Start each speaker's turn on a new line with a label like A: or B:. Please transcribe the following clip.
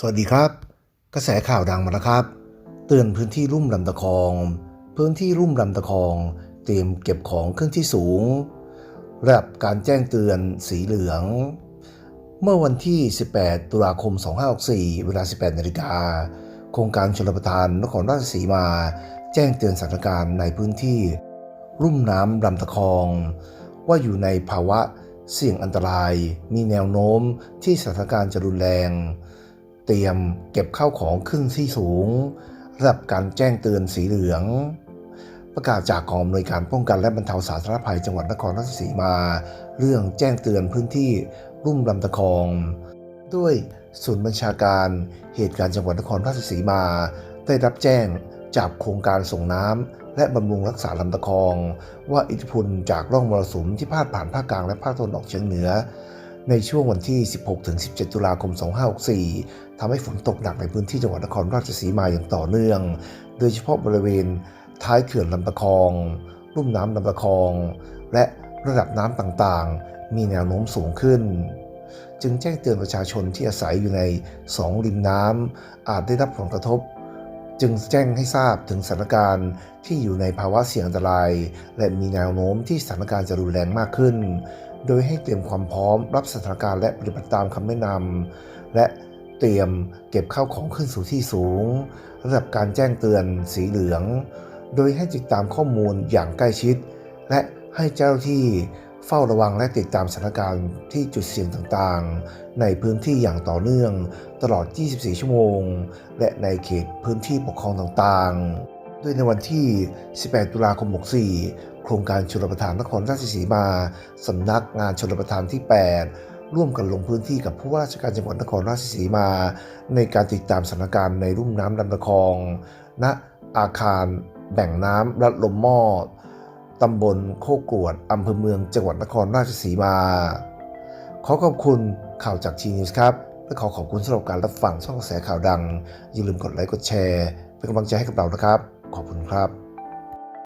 A: สวัสดีครับ กระแสข่าวดังมาแล้วครับ เตือนพื้นที่ลุ่มลำตะคอง พื้นที่ลุ่มลำตะคอง เตรียมเก็บของขึ้นที่สูงระดับการแจ้งเตือนสีเหลือง เมื่อวันที่ 18 ตุลาคม 2564 เวลา 18 นาฬิกาโครงการชลประทานนครราชสีมา แจ้งเตือนสถานการณ์ในพื้นที่รุ่มน้ำลำตะคอง ว่าอยู่ในภาวะเสี่ยงอันตราย มีแนวโน้มที่สถานการณ์จะรุนแรง เตรียมเก็บข้าวของขึ้นที่สูงระดับการแจ้งเตือนสีเหลือง ประกาศจากกองอำนวยการป้องกันและบรรเทาสาธารณภัยจังหวัดนครราชสีมา เรื่องแจ้งเตือนพื้นที่รุ่มลำตะคอง ด้วยศูนย์บัญชาการเหตุการณ์จังหวัดนครราชสีมา ได้รับแจ้งจากโครงการส่งน้ำและบำรุงรักษาลำตะคอง ว่าอิทธิพลจากร่องมรสุมที่พาดผ่านภาคกลางและภาคตะวันออกเฉียงเหนือ ในช่วงวันที่ 16-17 ตุลาคม 2564 ทำให้ฝนตกหนักในพื้นที่จังหวัดนครราชสีมาอย่างต่อเนื่อง โดยเฉพาะบริเวณท้ายเขื่อนลำตะคองลุ่มน้ำลำตะคอง และระดับน้ำต่างๆ มีแนวโน้มสูงขึ้น จึงแจ้งเตือนประชาชนที่อาศัยอยู่ในสองริมน้ำอาจได้รับผลกระทบ จึงแจ้งให้ทราบถึงสถานการณ์ที่อยู่ในภาวะเสี่ยงอันตราย และมีแนวโน้มที่สถานการณ์จะรุนแรงมากขึ้นโดยให้เตรียมความพร้อมรับสถานการณ์และปฏิบัติตามคำแนะนำและเตรียมเก็บข้าวของขึ้นสู่ที่สูง ระดับการแจ้งเตือนสีเหลือง โดยให้ติดตามข้อมูลอย่างใกล้ชิด และให้เจ้าที่เฝ้าระวังและติดตามสถานการณ์ที่จุดเสี่ยงต่างๆ ในพื้นที่อย่างต่อเนื่องตลอด 24 ชั่วโมง และในเขตพื้นที่ปกครองต่างๆโดยในวันที่ 18 ตุลาคม 64 โครงการชลประทานนครราชสีมาสำนักงานชลประทานที่ 8 ร่วมกันลงพื้นที่กับผู้ว่าราชการจังหวัดนครราชสีมา ในการติดตามสถานการณ์ในรุ่มน้ำลำตะคอง ณอาคารแบ่งน้ำรัดลมหม้อตำบลโคกรวดอำเภอเมืองจังหวัดนครราชสีมา ขอขอบคุณข่าวจากทีนิวส์ครับ และขอขอบคุณสำหรับการรับฟังช่องกระแสข่าวดัง อย่าลืมกดไลค์กดแชร์ เป็นกำลังใจให้กับเรานะครับ ขอบคุณครับ